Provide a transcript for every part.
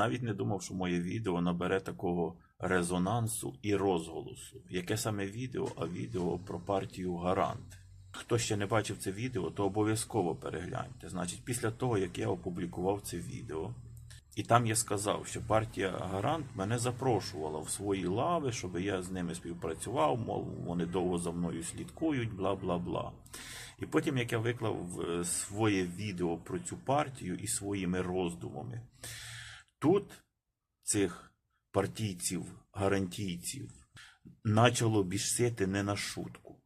навіть не думав, що моє відео набере такого резонансу і розголосу. Яке саме відео, а відео про партію Гарант. Хто ще не бачив це відео, то обов'язково перегляньте. Значить, після того, як я опублікував це відео, і там я сказав, що партія Гарант мене запрошувала в свої лави, щоб я з ними співпрацював, мов вони довго за мною слідкують, бла бла бла. І потім, як я виклав е, своє відео про цю партію і своїми роздумами, тут цих партійців, гарантійців, почало бішсити не на шутку.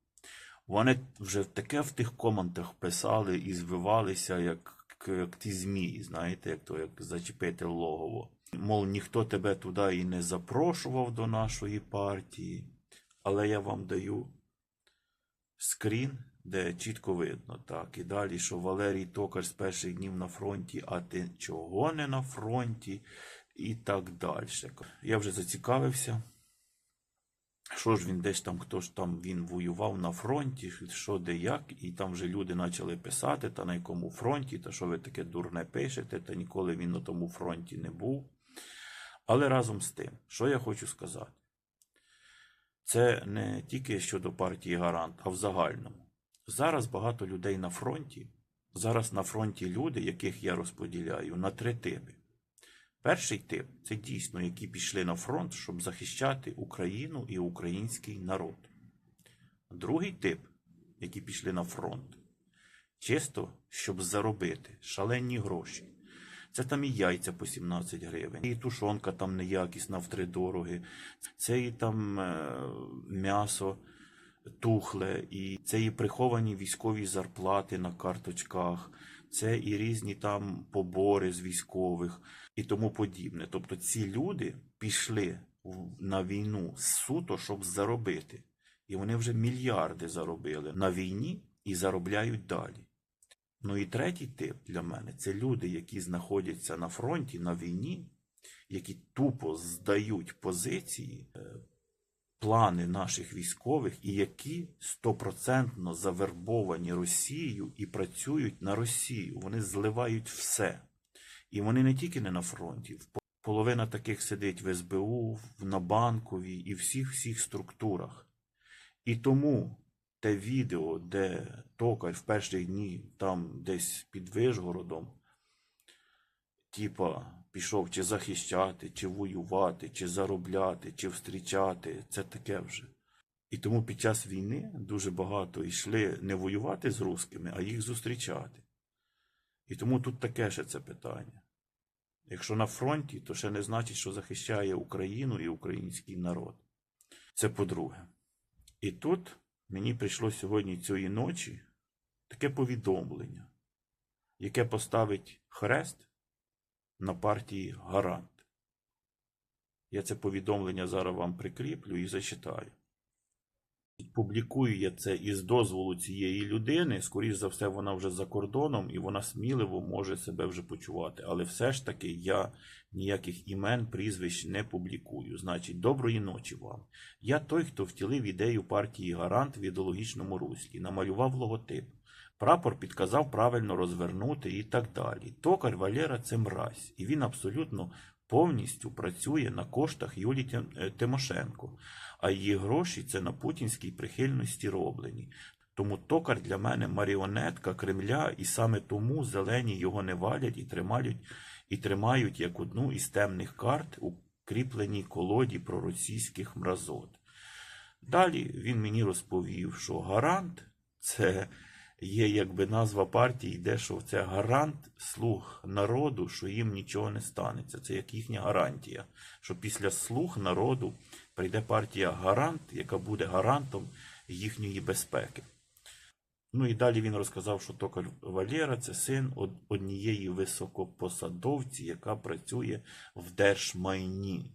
Вони вже таке в тих коментах писали і звивалися, як, як ті змії, знаєте, як то як зачепити логово. Мов ніхто тебе туди і не запрошував до нашої партії, але я вам даю скрін, де чітко видно, так. І далі, що Валерій Токар з перших днів на фронті, а ти чого не на фронті, і так далі. Я вже зацікавився. Що ж він десь там, хто ж там він воював на фронті, що де як, і там вже люди почали писати, та на якому фронті, та що ви таке дурне пишете, та ніколи він на тому фронті не був. Але разом з тим, що я хочу сказати, це не тільки щодо партії Гарант, а в загальному. Зараз багато людей на фронті. Зараз на фронті люди, яких я розподіляю, на три типи. Перший тип це дійсно, які пішли на фронт, щоб захищати Україну і український народ. Другий тип, які пішли на фронт, чисто щоб заробити шалені гроші. Це там і яйця по 17 гривень, і тушонка там неякісна втридороги, це і там е, м'ясо тухле, і це і приховані військові зарплати на карточках, це і різні там побори з військових і тому подібне. Тобто ці люди пішли на війну суто, щоб заробити. І вони вже мільярди заробили на війні і заробляють далі. Ну і третій тип для мене це люди, які знаходяться на фронті на війні, які тупо здають позиції, е, плани наших військових, і які стопроцентно завербовані Росією і працюють на Росію. Вони зливають все. І вони не тільки не на фронті. Половина таких сидить в СБУ, на банковій і всіх всіх структурах. І тому те відео, де токар в перші дні там десь під Вишгородом, типа, пішов чи захищати, чи воювати, чи заробляти, чи встрічати, це таке вже. І тому під час війни дуже багато йшли не воювати з русскими, а їх зустрічати. І тому тут таке ще це питання. Якщо на фронті, то ще не значить, що захищає Україну і український народ. Це по-друге. І тут мені прийшло сьогодні цієї ночі таке повідомлення, яке поставить хрест на партії Гарант. Я це повідомлення зараз вам прикріплю і зачитаю. Публікую я це із дозволу цієї людини. Скоріше за все, вона вже за кордоном і вона сміливо може себе вже почувати. Але все ж таки я ніяких імен, прізвищ не публікую. Значить, доброї ночі вам. Я той, хто втілив ідею партії Гарант в ідеологічному руслі, намалював логотип. Прапор підказав правильно розвернути і так далі. Токар Валера це мразь, і він абсолютно повністю працює на коштах Юлії е, Тимошенко, а її гроші це на путінській прихильності роблені. Тому токар для мене маріонетка Кремля, і саме тому зелені його не валять і тримають, і тримають як одну із темних карт у кріпленій колоді проросійських мразот. Далі він мені розповів, що гарант це є якби назва партії, де що це гарант слуг народу, що їм нічого не станеться. Це як їхня гарантія. Що після слуг народу прийде партія гарант, яка буде гарантом їхньої безпеки. Ну і далі він розказав, що Токар Валєра це син однієї високопосадовці, яка працює в держмайні.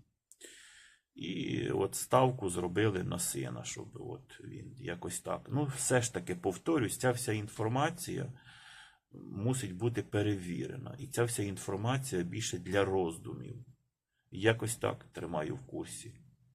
І от ставку зробили на сина, щоб от він якось так. Ну, все ж таки, повторюсь, ця вся інформація мусить бути перевірена. І ця вся інформація більше для роздумів. Якось так тримаю в курсі.